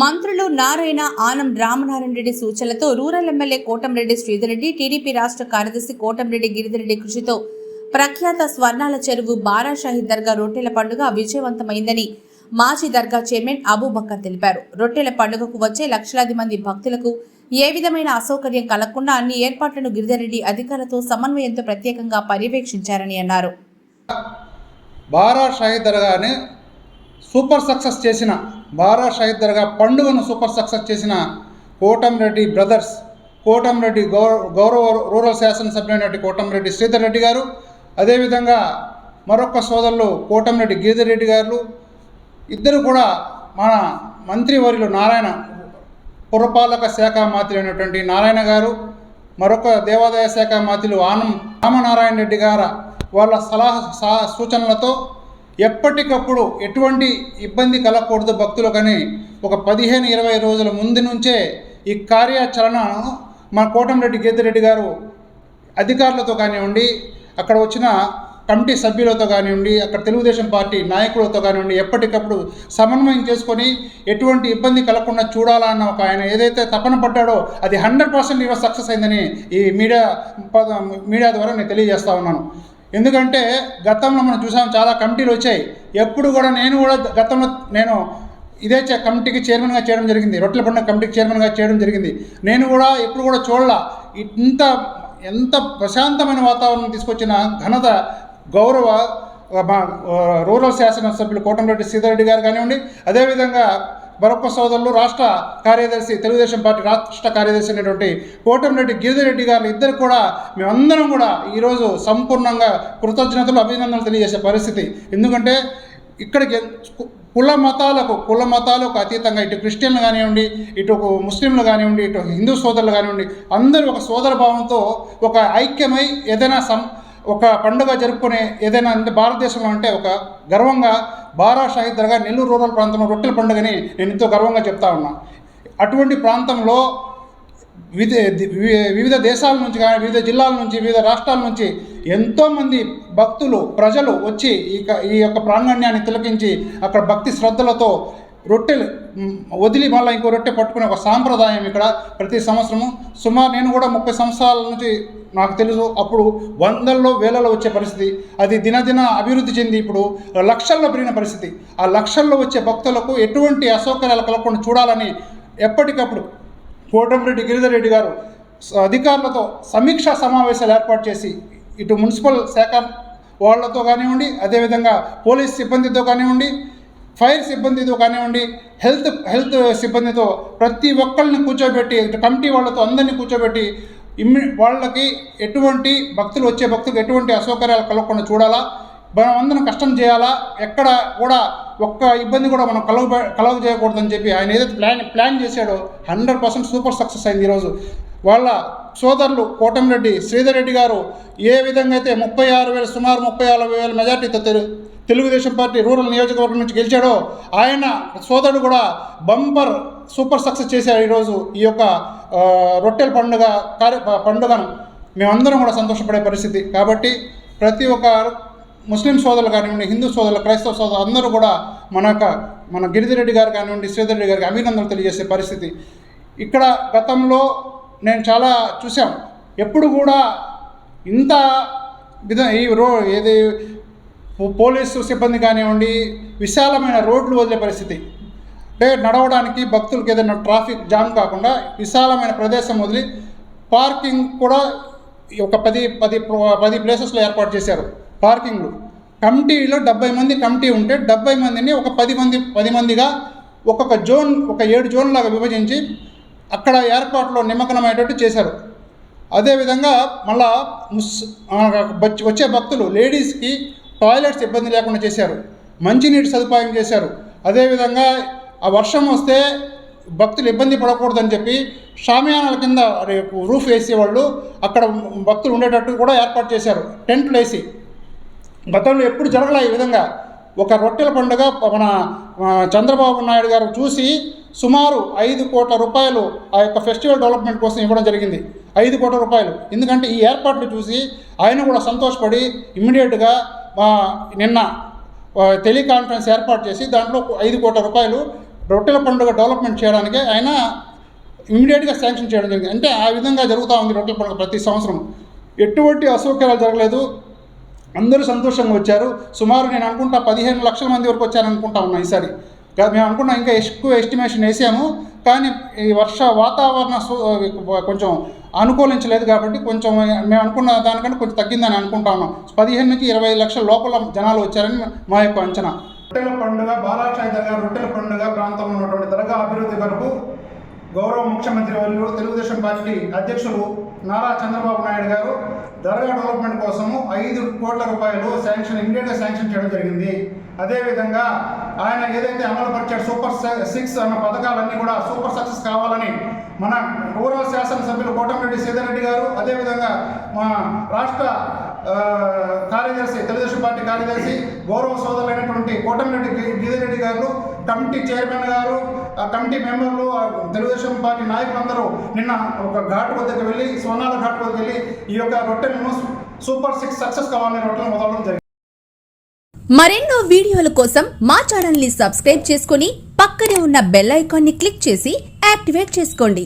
మంత్రులు నారాయణ ఆనం రామనారాయణ రెడ్డి సూచనలతో rural MLA Kotamreddy Sridhareddy TDP రాష్ట్ర కార్యదర్శి కోటంరెడ్డి గిరిధరెడ్డి కృషితో ప్రఖ్యాత స్వర్ణాల చెరువు బారా షాహిద్ దర్గా రొట్టెల పండుగ విజయవంతమైందని మాజీ దర్గా చైర్మన్ అబూబక్కర్ తెలిపారు. రొట్టెల పండుగకు వచ్చే లక్షలాది మంది భక్తులకు ఏ విధమైన అసౌకర్యం కలగకుండా అన్ని ఏర్పాట్లను గిరిధరెడ్డి అధికారులతో సమన్వయంతో ప్రత్యేకంగా పర్యవేక్షించారని అన్నారు. బారా షాహీద్ దర్గాని సూపర్ సక్సెస్ చేసిన బారా షాహీద్ దర్గా పండుగను సూపర్ సక్సెస్ చేసిన కోటంరెడ్డి బ్రదర్స్ కోటంరెడ్డి గౌ గౌరవ రూరల్ శాసనసభ్యులైనటువంటి కోటంరెడ్డి శ్రీధర్ రెడ్డి గారు అదేవిధంగా మరొక సోదరులు కోటంరెడ్డి గీధర్ రెడ్డి గారు ఇద్దరు కూడా మన మంత్రివర్యులు నారాయణ పురపాలక శాఖ మంత్రి అయినటువంటి నారాయణ గారు మరొక దేవాదాయ శాఖ మంత్రులు ఆనం రామనారాయణ రెడ్డి గారు వాళ్ళ సలహా సూచనలతో ఎప్పటికప్పుడు ఎటువంటి ఇబ్బంది కలగకూడదు భక్తులు కానీ ఒక పదిహేను ఇరవై రోజుల ముందు నుంచే ఈ కార్యాచరణను మన కోటంరెడ్డి గీతిరెడ్డి గారు అధికారులతో కానివ్వండి అక్కడ వచ్చిన కమిటీ సభ్యులతో కానివ్వండి అక్కడ తెలుగుదేశం పార్టీ నాయకులతో కానివ్వండి ఎప్పటికప్పుడు సమన్వయం చేసుకొని ఎటువంటి ఇబ్బంది కలగకుండా చూడాలన్న ఒక ఆయన ఏదైతే తపన పడ్డాడో అది హండ్రెడ్ పర్సెంట్ ఈరోజు సక్సెస్ అయిందని ఈ మీడియా మీడియా ద్వారా నేను తెలియజేస్తా ఉన్నాను. ఎందుకంటే గతంలో మనం చూసాం చాలా కమిటీలు వచ్చాయి. ఎప్పుడు కూడా నేను కూడా గతంలో నేను ఇదే చే- కమిటీకి చైర్మన్గా చేయడం జరిగింది. రొట్టెల పండుగ కమిటీకి చైర్మన్గా చేయడం జరిగింది. నేను కూడా ఎప్పుడు కూడా చూడాల. ఇంత ఎంత ప్రశాంతమైన వాతావరణం తీసుకొచ్చిన ఘనత గౌరవ మా శాసన రూరల్ శాసనసభ్యులు కోటంరెడ్డి సీతారెడ్డి గారు కానివ్వండి అదేవిధంగా మరొక సోదరులు రాష్ట్ర కార్యదర్శి తెలుగుదేశం పార్టీ రాష్ట్ర కార్యదర్శి అయినటువంటి కోటంరెడ్డి గిరిధరెడ్డి గారు ఇద్దరు కూడా మేమందరం కూడా ఈరోజు సంపూర్ణంగా కృతజ్ఞతలు అభినందనలు తెలియజేసే పరిస్థితి. ఎందుకంటే ఇక్కడికి కుల మతాలకు కుల మతాలకు అతీతంగా ఇటు క్రిస్టియన్లు కానివ్వండి ఇటు ముస్లింలు కానివ్వండి ఇటు హిందూ సోదరులు కానివ్వండి అందరూ ఒక సోదర భావంతో ఒక ఐక్యమై ఏదైనా సం ఒక పండుగ జరుపుకునే ఏదైనా అంటే భారతదేశంలో అంటే ఒక గర్వంగా బారా షాహిద్ దర్గా నెల్లూరు రూరల్ ప్రాంతంలో రొట్టెల పండుగని నేను ఎంతో గర్వంగా చెప్తా ఉన్నా. అటువంటి ప్రాంతంలో వివిధ వివిధ దేశాల నుంచి కానీ వివిధ జిల్లాల నుంచి వివిధ రాష్ట్రాల నుంచి ఎంతోమంది భక్తులు ప్రజలు వచ్చి ఈ ఈ యొక్క ప్రాంగణ్యాన్ని తిలకించి అక్కడ భక్తి శ్రద్ధలతో రొట్టెలు వదిలి మళ్ళీ ఇంకో రొట్టె పట్టుకునే ఒక సాంప్రదాయం ఇక్కడ ప్రతి సంవత్సరము. సుమారు నేను కూడా ముప్పై సంవత్సరాల నుంచి నాకు తెలుసు అప్పుడు వందల్లో వేలలో వచ్చే పరిస్థితి. అది దినదిన అభివృద్ధి చెంది ఇప్పుడు లక్షల్లో పెరిగిన పరిస్థితి. ఆ లక్షల్లో వచ్చే భక్తులకు ఎటువంటి అసౌకర్యాలు కలగకుండా చూడాలని ఎప్పటికప్పుడు కోటంరెడ్డి గిరిధర్ రెడ్డి గారు అధికారులతో సమీక్షా సమావేశాలు ఏర్పాటు చేసి ఇటు మున్సిపల్ శాఖ వాళ్ళతో కానివ్వండి అదేవిధంగా పోలీస్ సిబ్బందితో కానివ్వండి ఫైర్ సిబ్బందితో కానివ్వండి హెల్త్ హెల్త్ సిబ్బందితో ప్రతి ఒక్కరిని కూర్చోబెట్టి ఇటు కమిటీ వాళ్ళతో అందరినీ కూర్చోబెట్టి ఇమ్మి వాళ్ళకి ఎటువంటి భక్తులు వచ్చే భక్తులకు ఎటువంటి అసౌకర్యాలు కలగకుండా చూడాలా? మనమందరం కష్టం చేయాలా? ఎక్కడ కూడా ఒక్క ఇబ్బంది కూడా మనం కలవ కలవ చేయకూడదని చెప్పి ఆయన ఏదైతే ప్లాన్ ప్లాన్ చేశాడో హండ్రెడ్ పర్సెంట్ సూపర్ సక్సెస్ అయింది ఈరోజు. వాళ్ళ సోదరులు కోటమిరెడ్డి శ్రీధర్ రెడ్డి గారు ఏ విధంగా అయితే ముప్పై ఆరు వేల సుమారు ముప్పై ఆరు వేల మెజార్టీతో తెలు తెలుగుదేశం పార్టీ రూరల్ నియోజకవర్గం నుంచి గెలిచాడో ఆయన సోదరుడు కూడా బంపర్ సూపర్ సక్సెస్ చేశారు ఈరోజు ఈ యొక్క రొట్టెల పండుగ కార్య పండుగను. మేమందరం కూడా సంతోషపడే పరిస్థితి. కాబట్టి ప్రతి ఒక్క ముస్లిం సోదరులు కానివ్వండి హిందూ సోదరులు క్రైస్తవ సోదరులు అందరూ కూడా మన యొక్క మన గిరిధిరెడ్డి గారు కానివ్వండి శ్రీధర్ రెడ్డి గారికి అభినందనలు తెలియజేసే పరిస్థితి. ఇక్కడ గతంలో నేను చాలా చూసాం ఎప్పుడు కూడా ఇంత విధ ఈ రో ఏది పోలీసు సిబ్బంది కానివ్వండి విశాలమైన రోడ్లు వదిలే పరిస్థితి. అంటే నడవడానికి భక్తులకు ఏదైనా ట్రాఫిక్ జామ్ కాకుండా విశాలమైన ప్రదేశం వదిలి పార్కింగ్ కూడా ఒక పది పది పది ప్లేసెస్లో ఏర్పాటు చేశారు పార్కింగ్లు. కమిటీలో డెబ్బై మంది కమిటీ ఉంటే డెబ్బై మందిని ఒక పది మంది పది మందిగా ఒక్కొక్క జోన్ ఒక ఏడు జోన్ లాగా విభజించి అక్కడ ఏర్పాట్లో నిమగ్నమయ్యేటట్టు చేశారు. అదేవిధంగా మళ్ళా ముస్ వచ్చే భక్తులు లేడీస్కి టాయిలెట్స్ ఇబ్బంది లేకుండా చేశారు. మంచినీటి సదుపాయం చేశారు. అదేవిధంగా ఆ వర్షం వస్తే భక్తులు ఇబ్బంది పడకూడదని చెప్పి షామియానాల కింద రేపు రూఫ్ వేసేవాళ్ళు. అక్కడ భక్తులు ఉండేటట్టు కూడా ఏర్పాటు చేశారు. టెంట్లు వేసి. గతంలో ఎప్పుడు జరగలే ఈ విధంగా. ఒక రొట్టెల పండుగ మన చంద్రబాబు నాయుడు గారు చూసి సుమారు ఐదు కోట్ల రూపాయలు ఆ యొక్క ఫెస్టివల్ డెవలప్మెంట్ కోసం ఇవ్వడం జరిగింది. ఐదు కోట్ల రూపాయలు. ఎందుకంటే ఈ ఏర్పాట్లు చూసి ఆయన కూడా సంతోషపడి ఇమ్మీడియట్గా నిన్న టెలికాన్ఫరెన్స్ ఏర్పాటు చేసి దాంట్లో ఐదు కోట్ల రూపాయలు రొట్టెల పండుగ డెవలప్మెంట్ చేయడానికి ఆయన ఇమీడియట్గా శాంక్షన్ చేయడం జరిగింది. అంటే ఆ విధంగా జరుగుతూ ఉంది రొట్టెల పండుగ ప్రతి సంవత్సరం. ఎటువంటి అసౌకర్యాలు జరగలేదు. అందరూ సంతోషంగా వచ్చారు. సుమారు నేను అనుకుంటా పదిహేను లక్షల మంది వరకు వచ్చారనుకుంటా ఉన్నా ఈసారి. మేము అనుకున్నాం ఇంకా ఎక్కువ ఎస్టిమేషన్ వేసాము. కానీ ఈ వర్ష వాతావరణ కొంచెం అనుకూలించలేదు కాబట్టి కొంచెం మేము అనుకున్న దానికంటే కొంచెం తగ్గిందని అనుకుంటా ఉన్నాం. పదిహేను నుంచి ఇరవై లక్షల లోపల జనాలు వచ్చారని మా యొక్క అంచనా. రొట్టెల పండుగ బాలాషాయి దర్గా రొట్టెల పండుగ ప్రాంతంలో ఉన్నటువంటి దర్గా అభివృద్ధి కొరకు గౌరవ ముఖ్యమంత్రి వర్యులు తెలుగుదేశం పార్టీ అధ్యక్షులు నారా చంద్రబాబు నాయుడు గారు దర్గా డెవలప్మెంట్ కోసము ఐదు కోట్ల రూపాయలు శాంక్షన్ ఇమీడియట్గా శాంక్షన్ చేయడం జరిగింది. అదేవిధంగా ఆయన ఏదైతే అమలు పరిచాడు సూపర్ స- సిక్స్ అన్న పథకాలన్నీ కూడా సూపర్ సక్సెస్ కావాలని మన రూరల్ శాసనసభ్యులు కోటమిరెడ్డి సీతారెడ్డి గారు అదేవిధంగా మా రాష్ట్ర కార్యదర్శి తెలుగుదేశం పార్టీ కార్యదర్శి గౌరవ సోదరులైనటువంటి కోటమిరెడ్డి గి- గిరిరెడ్డి గారు కమిటీ చైర్మన్ గారు ఆ కమిటీ మెంబర్లు ఆ తెలుగుదేశం పార్టీ నాయకులందరూ నిన్న ఒక ఘాట్ వద్దకు వెళ్ళి సోనాల ఘాట్ వద్దకు వెళ్ళి ఈ యొక్క రొట్టెలను సూపర్ సిక్స్ సక్సెస్ కావాలనే రొట్టెలు మొదలడం జరిగింది. మరెన్నో వీడియోల కోసం మా ఛానల్ని సబ్స్క్రైబ్ చేసుకుని పక్కనే ఉన్న బెల్ ఐకాన్ని క్లిక్ చేసి యాక్టివేట్ చేసుకోండి.